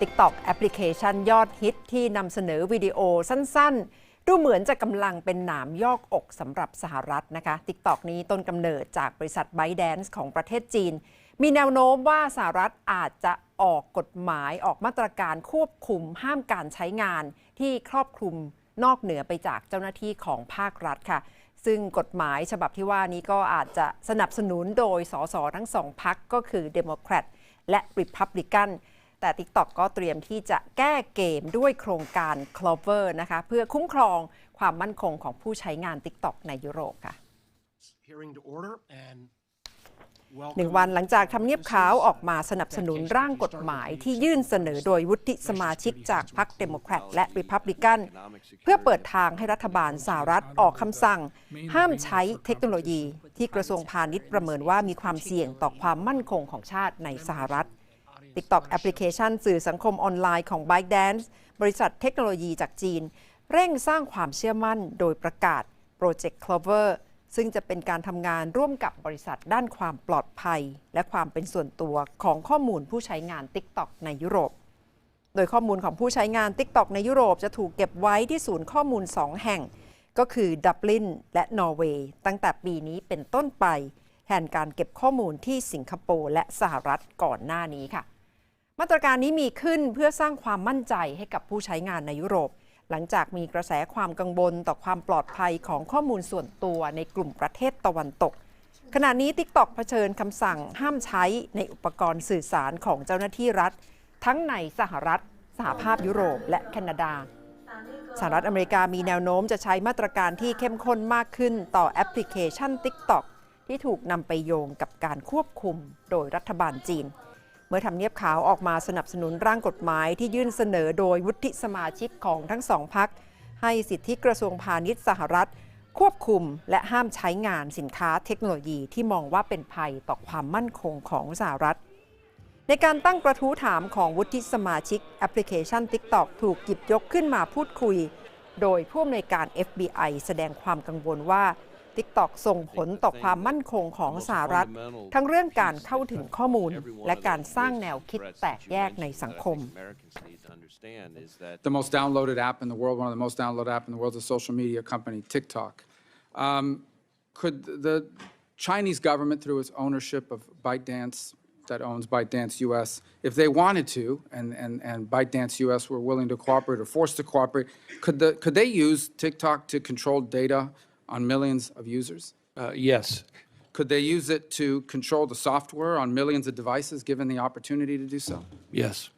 TikTok แอปพลิเคชันยอดฮิตที่นำเสนอวิดีโอสั้นๆ ดูเหมือนจะกำลังเป็นหนามยอกอกสำหรับสหรัฐนะคะ TikTok นี้ต้นกำเนิดจากบริษัท ByteDance ของประเทศจีน มีแนวโน้มว่าสหรัฐอาจจะออกกฎหมายออกมาตรการควบคุมห้ามการใช้งานที่ครอบคลุมนอกเหนือไปจากเจ้าหน้าที่ของภาครัฐค่ะ ซึ่งกฎหมายฉบับที่ว่านี้ก็อาจจะสนับสนุนโดยสสทั้งสองพักก็คือเดโมแครตและ Republican แต่ TikTok ก็เตรียมที่จะแก้เกมด้วยโครงการ Clover นะคะ เพื่อคุ้มครองความมั่นคงของผู้ใช้งาน TikTok ในยุโรปค่ะ hearing to order and หนึ่งวันหลังจากทำเนียบขาวออกมาสนับสนุนร่างกฎหมายที่ยื่นเสนอโดยวุฒิสมาชิกจากพรรคเดโมแครตและริพับลิกัน เพื่อเปิดทางให้รัฐบาลสหรัฐออกคำสั่ง ห้ามใช้เทคโนโลยีที่กระทรวงพาณิชย์ประเมินว่ามีความเสี่ยงต่อความมั่นคงของชาติในสหรัฐ TikTok แอปพลิเคชันสื่อสังคมออนไลน์ของ ByteDance บริษัทเทคโนโลยีจากจีน เร่งสร้างความเชื่อมั่นโดยประกาศ Project Clover ซึ่งจะเป็นการทำงานร่วมกับบริษัทด้านความปลอดภัย และความเป็นส่วนตัวของข้อมูลผู้ใช้งาน TikTok ในยุโรป โดยข้อมูลของผู้ใช้งาน TikTok ในยุโรปจะถูกเก็บไว้ที่ศูนย์ข้อมูล 2 แห่ง ก็คือดับลินและนอร์เวย์ตั้งแต่ปีนี้เป็นต้นไป แทนการเก็บข้อมูลที่สิงคโปร์และสหรัฐก่อนหน้านี้ค่ะ มาตรการนี้มีขึ้นเพื่อสร้างความมั่นใจให้กับผู้ใช้งานในยุโรป หลังจากมีกระแสความกังวลต่อความปลอดภัยของข้อมูลส่วนตัวในกลุ่มประเทศตะวันตก ขณะนี้ TikTok เผชิญคำสั่งห้ามใช้ในอุปกรณ์สื่อสารของเจ้าหน้าที่รัฐ ทั้งในสหรัฐ สหภาพยุโรป และแคนาดา สหรัฐอเมริกามีแนวโน้มจะใช้มาตรการที่เข้มข้นมากขึ้นต่อแอปพลิเคชัน TikTok ที่ถูกนำไปโยงกับการควบคุมโดยรัฐบาลจีน เมื่อทำเนียบขาวออกมาสนับสนุนร่างกฎหมายที่ยื่นเสนอโดยวุฒิสมาชิกของทั้งสองพัก ให้สิทธิกระทรวงพาณิชย์สหรัฐ ควบคุมและห้ามใช้งานสินค้าเทคโนโลยีที่มองว่าเป็นภัยต่อความมั่นคงของสหรัฐ ในการตั้งกระทู้ถามของวุฒิสมาชิกแอปพลิเคชัน TikTok ถูกหยิบยกขึ้นมาพูดคุย โดยผู้อำนวยการ FBI แสดงความกังวลว่า TikTok ส่งผลต่อความมั่นคงของสหรัฐ ทั้งเรื่องการเข้าถึงข้อมูล และการสร้างแนวคิดแตกแยกในสังคม the most downloaded app in the world, one of the most downloaded app in the world, is a social media company, TikTok. Um, could the Chinese government, through its ownership of ByteDance, that owns ByteDance US, if they wanted to, and, and, and ByteDance US were willing to cooperate or forced to cooperate, could the, could they use TikTok to control data on millions of users? Uh, Yes, Could they use it to control the software on millions of devices, given the opportunity to do so? yes,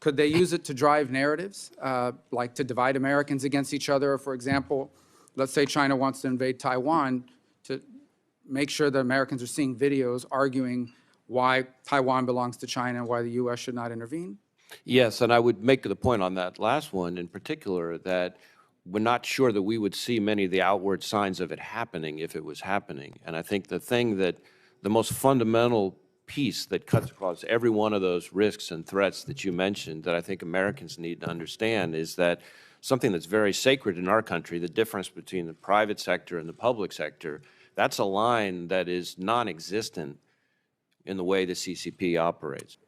Could they use it to drive narratives, uh, like to divide Americans against each other? For example, let's say China wants to invade Taiwan, to make sure that Americans are seeing videos arguing why Taiwan belongs to China and why the U.S. should not intervene? Yes, and I would make the point on that last one in particular that we're not sure that we would see many of the outward signs of it happening if it was happening. And I think the thing that, the most fundamental piece that cuts across every one of those risks and threats that you mentioned that I think Americans need to understand is that something that's very sacred in our country, the difference between the private sector and the public sector, that's a line that is non-existent in the way the CCP operates.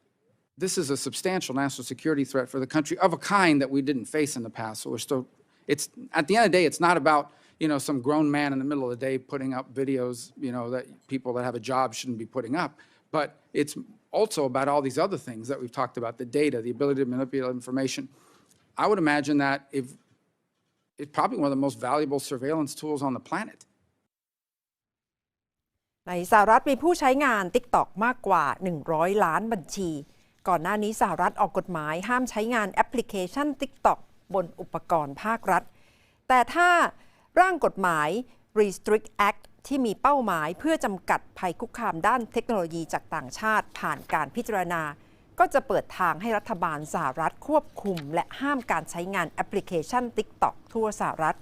This is a substantial national security threat for the country of a kind that we didn't face in the past. So we're still, it's, at the end of the day, it's not about, you know, some grown man in the middle of the day putting up videos, you know, that people that have a job shouldn't be putting up. But it's also about all these other things that we've talked about, the data, the ability to manipulate information. I would imagine that if, it's probably one of the most valuable surveillance tools on the planet. ในสหรัฐมีผู้ใช้งาน TikTok มากกว่า 100 ล้านบัญชี ก่อนหน้านี้สหรัฐออกกฎหมายห้ามใช้งานแอปพลิเคชัน TikTok บนอุปกรณ์ภาครัฐ แต่ถ้าร่างกฎหมาย Restrict Act ที่มีเป้าหมายเพื่อจำกัดภัยคุกคามด้านเทคโนโลยีจากต่างชาติผ่านการพิจารณา ก็จะเปิดทางให้รัฐบาลสหรัฐควบคุม และห้ามการใช้งานแอปพลิเคชัน TikTok ทั่วสหรัฐ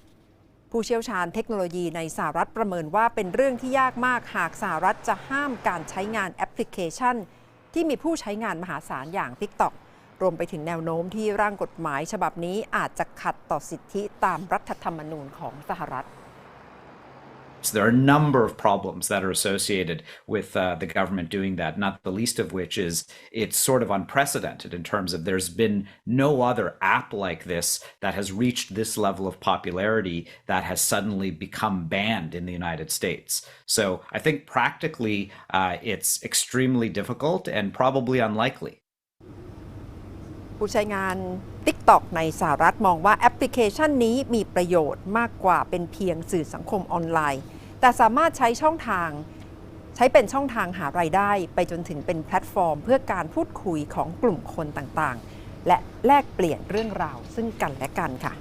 ผู้เชี่ยวชาญเทคโนโลยีในสหรัฐประเมินว่าเป็นเรื่องที่ยากมากหากสหรัฐจะห้ามการใช้งานแอปพลิเคชัน ที่มีผู้ใช้งานมหาศาลอย่าง TikTok รวมไปถึงแนวโน้มที่ร่างกฎหมายฉบับนี้อาจจะขัดต่อสิทธิตามรัฐธรรมนูญของสหรัฐ So there are a number of problems that are associated with uh, the government doing that, not the least of which is it's sort of unprecedented in terms of there's been no other app like this that has reached this level of popularity that has suddenly become banned in the United States. So I think practically uh, it's extremely difficult and probably unlikely. ผู้ใช้งาน TikTok ในสหรัฐมองว่าแอปพลิเคชันนี้มีประโยชน์มากกว่าเป็นเพียงสื่อสังคมออนไลน์ แต่สามารถใช้ช่องทาง ใช้เป็นช่องทางหารายได้ ไปจนถึงเป็นแพลตฟอร์ม เพื่อการพูดคุยของกลุ่มคนต่างๆ และแลกเปลี่ยนเรื่องราวซึ่งกันและกันค่ะ